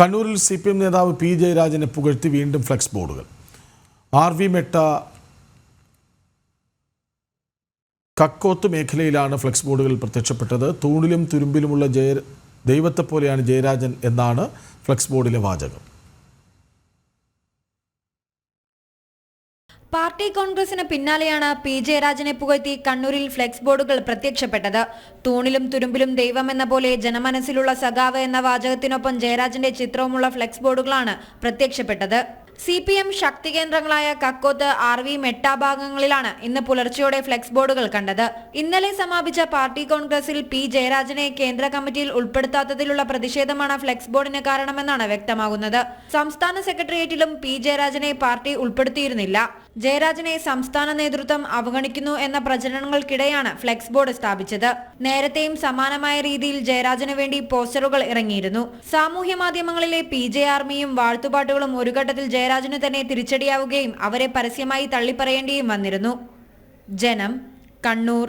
കണ്ണൂരിൽ C P M നേതാവ് P ജയരാജനെ പുകഴ്ത്തി വീണ്ടും ഫ്ലെക്സ് ബോർഡുകൾ. ആർ വി മെട്ട കക്കോത്ത് മേഖലയിലാണ് ഫ്ലെക്സ് ബോർഡുകൾ പ്രത്യക്ഷപ്പെട്ടത്. തൂണിലും തുരുമ്പിലുമുള്ള ജയ ദൈവത്തെ പോലെയാണ് ജയരാജൻ എന്നാണ് ഫ്ലെക്സ് ബോർഡിലെ വാചകം. പാർട്ടി കോൺഗ്രസിന് പിന്നാലെയാണ് പി ജയരാജനെ പുകഴ്ത്തി കണ്ണൂരിൽ ഫ്ലെക്സ് ബോർഡുകൾ പ്രത്യക്ഷപ്പെട്ടത്. തൂണിലും തുരുമ്പിലും ദൈവം എന്ന പോലെ ജനമനസ്സിലുള്ള സഖാവ് എന്ന വാചകത്തിനൊപ്പം ജയരാജന്റെ ചിത്രവുമുള്ള ഫ്ലെക്സ് ബോർഡുകളാണ് പ്രത്യക്ഷപ്പെട്ടത്. സി പി എം ശക്തി കേന്ദ്രങ്ങളായ കക്കോത്ത് ആർ വി മെട്ട ഭാഗങ്ങളിലാണ് ഇന്ന് പുലർച്ചെയോടെ ഫ്ലെക്സ് ബോർഡുകൾ കണ്ടത്. ഇന്നലെ സമാപിച്ച പാർട്ടി കോൺഗ്രസിൽ പി ജയരാജനെ കേന്ദ്ര കമ്മിറ്റിയിൽ ഉൾപ്പെടുത്താത്തതിലുള്ള പ്രതിഷേധമാണ് ഫ്ലെക്സ് ബോർഡിന് കാരണമെന്നാണ് വ്യക്തമാകുന്നത്. സംസ്ഥാന സെക്രട്ടേറിയറ്റിലും പി ജയരാജനെ പാർട്ടി ഉൾപ്പെടുത്തിയിരുന്നില്ല. ജയരാജനെ സംസ്ഥാന നേതൃത്വം അവഗണിക്കുന്നു എന്ന പ്രചരണങ്ങൾക്കിടെയാണ് ഫ്ലെക്സ് ബോർഡ് സ്ഥാപിച്ചത്. നേരത്തെയും സമാനമായ രീതിയിൽ ജയരാജന് വേണ്ടി പോസ്റ്ററുകൾ ഇറങ്ങിയിരുന്നു. സാമൂഹ്യ മാധ്യമങ്ങളിലെ പി ജെ ആർമിയും വാഴ്ത്തുപാട്ടുകളും ഒരു ഘട്ടത്തിൽ ജയരാജന് തന്നെ തിരിച്ചടിയാവുകയും അവരെ പരസ്യമായി തള്ളിപ്പറയേണ്ടിയും വന്നിരുന്നു. ജനം കണ്ണൂർ